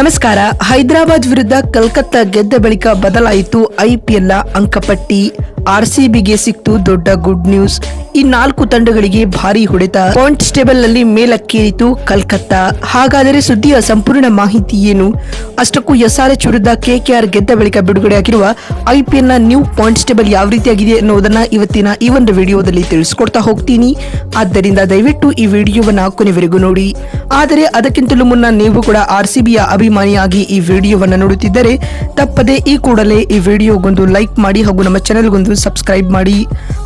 ನಮಸ್ಕಾರ. ಹೈದರಾಬಾದ್ ವಿರುದ್ಧ ಕಲ್ಕತ್ತಾ ಗೆದ್ದ ಬಳಿಕ ಬದಲಾಯಿತು ಐಪಿಎಲ್ನ ಅಂಕಪಟ್ಟಿ. ಆರ್ಸಿಬಿಗೆ ಸಿಕ್ತು ದೊಡ್ಡ ಗುಡ್ ನ್ಯೂಸ್. ಈ ನಾಲ್ಕು ತಂಡಗಳಿಗೆ ಭಾರಿ ಹೊಡೆತ. ಪಾಯಿಂಟ್ಸ್ ಟೇಬಲ್ನಲ್ಲಿ ಮೇಲಕ್ಕೇರಿತು ಕಲ್ಕತ್ತಾ. ಹಾಗಾದರೆ ಸುದ್ದಿಯ ಸಂಪೂರ್ಣ ಮಾಹಿತಿ ಏನು? ಅಷ್ಟಕ್ಕೂ ಎಸ್ಆರ್ಎಚ್ ವಿರುದ್ಧ ಕೆಕೆಆರ್ ಗೆದ್ದ ಬಳಿಕ ಬಿಡುಗಡೆಯಾಗಿರುವ ನ ನ್ಯೂ ಪಾಯಿಂಟ್ಸ್ ಟೇಬಲ್ ಯಾವ ರೀತಿಯಾಗಿದೆ ಅನ್ನೋದನ್ನ ಇವತ್ತಿನ ಈ ಒಂದು ವಿಡಿಯೋದಲ್ಲಿ ತಿಳಿಸ್ಕೊಡ್ತಾ ಹೋಗ್ತೀನಿ. ಆದ್ದರಿಂದ ದಯವಿಟ್ಟು ಈ ವಿಡಿಯೋವನ್ನು ಕೊನೆವರೆಗೂ ನೋಡಿ. ಆದರೆ ಅದಕ್ಕಿಂತಲೂ ಮುನ್ನ ನೀವು ಕೂಡ ಆರ್ಸಿಬಿಯ ಅಭಿಮಾನಿ ಅಭಿಮಾನಿಯಾಗಿ ಈ ವಿಡಿಯೋವನ್ನು ನೋಡುತ್ತಿದ್ದರೆ ತಪ್ಪದೆ ಈ ಕೂಡಲೇ ಈ ವಿಡಿಯೋಗೊಂದು ಲೈಕ್ ಮಾಡಿ ಹಾಗೂ ನಮ್ಮ ಚಾನೆಲ್ಗೊಂದು ಸಬ್ಸ್ಕ್ರೈಬ್ ಮಾಡಿ.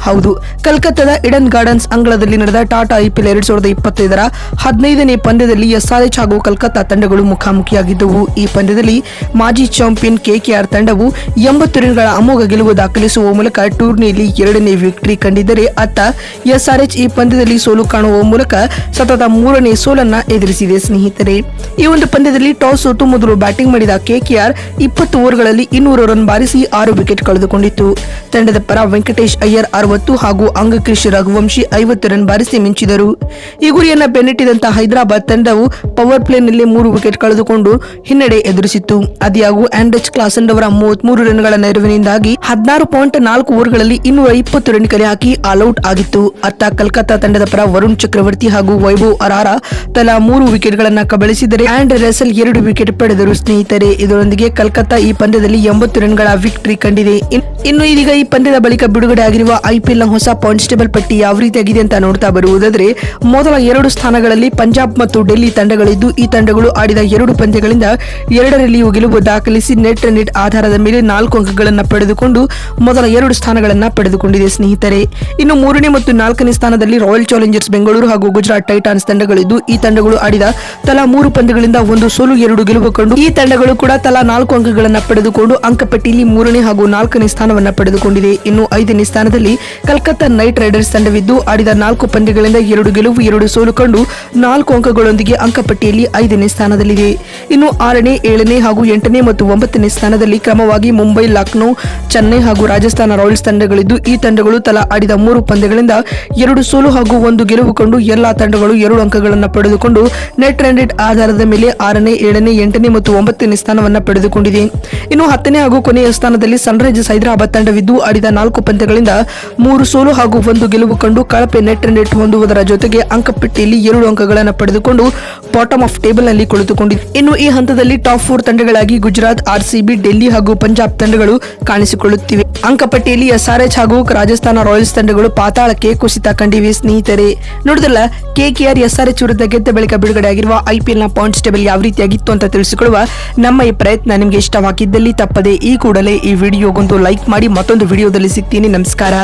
ಹೌದು, ಕಲ್ಕತ್ತಾದ ಇಡನ್ ಗಾರ್ಡನ್ಸ್ ಅಂಗಳದಲ್ಲಿ ನಡೆದ ಟಾಟಾ ಐಪಿಎಲ್ ಎರಡ್ ಸಾವಿರದ ಇಪ್ಪತ್ತೈದರ ಹದಿನೈದನೇ ಪಂದ್ಯದಲ್ಲಿ ಎಸ್ಆರ್ಎಚ್ ಹಾಗೂ ಕಲ್ಕತ್ತಾ ತಂಡಗಳು ಮುಖಾಮುಖಿಯಾಗಿದ್ದವು. ಈ ಪಂದ್ಯದಲ್ಲಿ ಮಾಜಿ ಚಾಂಪಿಯನ್ ಕೆಕೆಆರ್ ತಂಡವು ಎಂಬತ್ತು ರನ್ಗಳ ಅಮೋಘ ಗೆಲುವು ದಾಖಲಿಸುವ ಮೂಲಕ ಟೂರ್ನಿಯಲ್ಲಿ ಎರಡನೇ ವಿಕ್ಟರಿ ಕಂಡಿದ್ದರೆ ಅತ್ತ ಎಸ್ಆರ್ಎಚ್ ಈ ಪಂದ್ಯದಲ್ಲಿ ಸೋಲು ಕಾಣುವ ಮೂಲಕ ಸತತ ಮೂರನೇ ಸೋಲನ್ನ ಎದುರಿಸಿದೆ ಸ್ನೇಹಿತರೆ. ಈ ಒಂದು ಪಂದ್ಯದಲ್ಲಿ ಟಾಸ್ ಸೋತು ಮೊದಲು ಬ್ಯಾಟಿಂಗ್ ಮಾಡಿದ ಕೆಕೆಆರ್ ಇಪ್ಪತ್ತು ಓವರ್ಗಳಲ್ಲಿ ಇನ್ನೂರು ರನ್ ಬಾರಿಸಿ ಆರು ವಿಕೆಟ್ ಕಳೆದುಕೊಂಡಿತ್ತು. ತಂಡದ ಪರ ವೆಂಕಟೇಶ್ ಅಯ್ಯರ್ ಅರವತ್ತು ಹಾಗೂ ಅಂಗಕೃಷಿ ರಘುವಂಶಿ ಐವತ್ತು ರನ್ ಬಾರಿಸಿ ಮಿಂಚಿದರು. ಈ ಗುರಿಯನ್ನ ಬೆನ್ನಟ್ಟಿದಂತ ಹೈದರಾಬಾದ್ ತಂಡವು ಪವರ್ ಪ್ಲೇನಲ್ಲಿ ಮೂರು ವಿಕೆಟ್ ಕಳೆದುಕೊಂಡು ಹಿನ್ನಡೆ ಎದುರಿಸಿತ್ತು. ಅದಿಯಾಗೂ ಆಂಡ್ರೆಚ್ ಕ್ಲಾಸನ್ ಅವರ ಮೂವತ್ಮೂರು ರನ್ಗಳ ನೆರವಿನಿಂದಾಗಿ ಹದಿನಾರು ಪಾಯಿಂಟ್ ನಾಲ್ಕು ಓವರ್ಗಳಲ್ಲಿ ಇನ್ನೂರ ಇಪ್ಪತ್ತು ರನ್ ಕಲೆ ಹಾಕಿ ಆಲ್ಔಟ್ ಆಗಿತ್ತು. ಅತ್ತ ಕಲ್ಕತ್ತಾ ತಂಡದ ಪರ ವರುಣ್ ಚಕ್ರವರ್ತಿ ಹಾಗೂ ವೈಭವ್ ಅರಾರ ತಲಾ ಮೂರು ವಿಕೆಟ್ಗಳನ್ನು ಕಬಳಿಸಿದರೆ ಆಂಡ್ ರೆಸಲ್ ಎರಡು ವಿಕೆಟ್ ಪಡೆದರು ಸ್ನೇಹಿತರೆ. ಇದರೊಂದಿಗೆ ಕಲ್ಕತ್ತಾ ಈ ಪಂದ್ಯದಲ್ಲಿ ಎಂಬತ್ತು ರನ್ಗಳ ವಿಕ್ಟರಿ ಕಂಡಿದೆ. ಇನ್ನು ಇದೀಗ ಈ ಪಂದ್ಯದ ಬಳಿಕ ಬಿಡುಗಡೆ ಆಗಿರುವ ಐಪಿಎಲ್ನ ಹೊಸ ಪಾಯಿಂಟ್ಸ್ ಪಟ್ಟಿ ಯಾವ ರೀತಿಯಾಗಿದೆ ಅಂತ ನೋಡ್ತಾ ಬರುವುದಾದ್ರೆ, ಮೊದಲ ಎರಡು ಸ್ಥಾನಗಳಲ್ಲಿ ಪಂಜಾಬ್ ಮತ್ತು ಡೆಲ್ಲಿ ತಂಡಗಳಿದ್ದು ಈ ತಂಡಗಳು ಆಡಿದ ಎರಡು ಪಂದ್ಯಗಳಿಂದ ಎರಡರಲ್ಲಿಯೂ ಗೆಲುವು ದಾಖಲಿಸಿ ನೆಟ್ ನೆಟ್ ಆಧಾರದ ಮೇಲೆ ನಾಲ್ಕು ಅಂಕಗಳನ್ನು ಪಡೆದುಕೊಂಡು ಮೊದಲ ಎರಡು ಸ್ಥಾನಗಳನ್ನು ಪಡೆದುಕೊಂಡಿದೆ ಸ್ನೇಹಿತರೆ. ಇನ್ನು ಮೂರನೇ ಮತ್ತು ನಾಲ್ಕನೇ ಸ್ಥಾನದಲ್ಲಿ ರಾಯಲ್ ಚಾಲೆಂಜರ್ಸ್ ಬೆಂಗಳೂರು ಹಾಗೂ ಗುಜರಾತ್ ಟೈಟಾನ್ಸ್ ತಂಡಗಳಿದ್ದು ಈ ತಂಡಗಳು ಆಡಿದ ತಲಾ ಮೂರು ಪಂದ್ಯಗಳಿಂದ ಒಂದು ಸೋಲು, ಎರಡು ಗೆಲುವು ಕಂಡು ಈ ತಂಡಗಳು ಕೂಡ ತಲಾ ನಾಲ್ಕು ಅಂಕಗಳನ್ನು ಪಡೆದುಕೊಂಡು ಅಂಕಪಟ್ಟಿಯಲ್ಲಿ ಮೂರನೇ ಹಾಗೂ ನಾಲ್ಕನೇ ಸ್ಥಾನವನ್ನು ಪಡೆದುಕೊಂಡಿದೆ ಇನ್ನು ಐದನೇ ಸ್ಥಾನದಲ್ಲಿ ಕಲ್ಕತ್ತಾ ನೈಟ್ ರೈಡರ್ಸ್ ತಂಡವಿದ್ದು ಆಡಿದ ನಾಲ್ಕು ಪಂದ್ಯಗಳಿಂದ ಎರಡು ಗೆಲುವು, ಎರಡು ಸೋಲು ಕಂಡು ನಾಲ್ಕು ಅಂಕಗಳೊಂದಿಗೆ ಅಂಕಪಟ್ಟಿಯಲ್ಲಿ ಐದನೇ ಸ್ಥಾನದಲ್ಲಿದೆ. ಇನ್ನು ಆರನೇ, ಏಳನೇ ಹಾಗೂ ಎಂಟನೇ ಮತ್ತು ಒಂಬತ್ತನೇ ಸ್ಥಾನದಲ್ಲಿ ಕ್ರಮವಾಗಿ ಮುಂಬೈ, ಲಕ್ನೋ, ಚೆನ್ನೈ ಹಾಗೂ ರಾಜಸ್ಥಾನ ರಾಯಲ್ಸ್ ತಂಡಗಳಿದ್ದು ಈ ತಂಡಗಳು ತಲಾ ಆಡಿದ ಮೂರು ಪಂದ್ಯಗಳಿಂದ ಎರಡು ಸೋಲು ಹಾಗೂ ಒಂದು ಗೆಲುವು ಕಂಡು ಎಲ್ಲಾ ತಂಡಗಳು ಎರಡು ಅಂಕಗಳನ್ನು ಪಡೆದುಕೊಂಡು ನೆಟ್ ರನ್ ಆಧಾರದ ಮೇಲೆ ಆರನೇ, ಏಳನೇ ಎಂಟನೇ ಮತ್ತು ಒಂಬತ್ತನೇ ಸ್ಥಾನವನ್ನು ಪಡೆದುಕೊಂಡಿದೆ. ಇನ್ನು ಹತ್ತನೇ ಹಾಗೂ ಕೊನೆಯ ಸ್ಥಾನದಲ್ಲಿ ಸನ್ರೈಸರ್ಸ್ ಹೈದರಾಬಾದ್ ತಂಡವಿದ್ದು ಆಡಿದ ನಾಲ್ಕು ಪಂದ್ಯಗಳಿಂದ ಮೂರು ಸೋಲು ಹಾಗೂ ಒಂದು ಗೆಲುವು ಕಂಡು ಕಳಪೆ ನೆಟ್ ನೆಟ್ ಹೊಂದುವುದರ ಜೊತೆಗೆ ಅಂಕಪಟ್ಟಿಯಲ್ಲಿ ಎರಡು ಅಂಕಗಳನ್ನು ಪಡೆದುಕೊಂಡು ಬಾಟಮ್ ಆಫ್ ಟೇಬಲ್ನಲ್ಲಿ ಕುಳಿತುಕೊಂಡಿದೆ ಇನ್ನು ಈ ಹಂತದಲ್ಲಿ ಟಾಪ್ ಫೋರ್ ತಂಡಗಳಾಗಿ ಗುಜರಾತ್ ಆರ್ಸಿಬಿ ಡೆಲ್ಲಿ ಹಾಗೂ ಪಂಜಾಬ್ ತಂಡಗಳು ಕಾಣಿಸಿಕೊಳ್ಳುತ್ತಿವೆ. ಅಂಕಪಟ್ಟಿಯಲ್ಲಿ ಎಸ್ಆರ್ಎಚ್ ಹಾಗೂ ರಾಜಸ್ಥಾನ ರಾಯಲ್ಸ್ ತಂಡಗಳು ಪಾತಾಳಕ್ಕೆ ಕುಸಿತ ಕಂಡಿವೆ, ಸ್ನೇಹಿತರೆ. ನೋಡಿದ್ರಲ್ಲ ಕೆಕೆಆರ್ ಎಸ್ಆರ್ಎಚ್ ವಿರುದ್ಧ ಗೆದ್ದ ಬಳಿಕ ಬಿಡುಗಡೆಯಾಗಿರುವ ಐಪಿಎಲ್ನ ಪಾಯಿಂಟ್ಸ್ ಟೇಬಲ್ ಯಾವ ರೀತಿಯಾಗಿತ್ತು ಅಂತ ತಿಳಿಸಿಕೊಳ್ಳುವ ನಮ್ಮ ಈ ಪ್ರಯತ್ನ ನಿಮಗೆ ಇಷ್ಟವಾಗಿದ್ದಲ್ಲಿ ತಪ್ಪದೆ ಈ ಕೂಡಲೇ ಈ ವಿಡಿಯೋಗೊಂದು ಲೈಕ್ ಮಾಡಿ ಮತ್ತೊಂದು ವಿಡಿಯೋದಲ್ಲಿ ಸಿಗ್ತೀನಿ. ನಮಸ್ಕಾರ.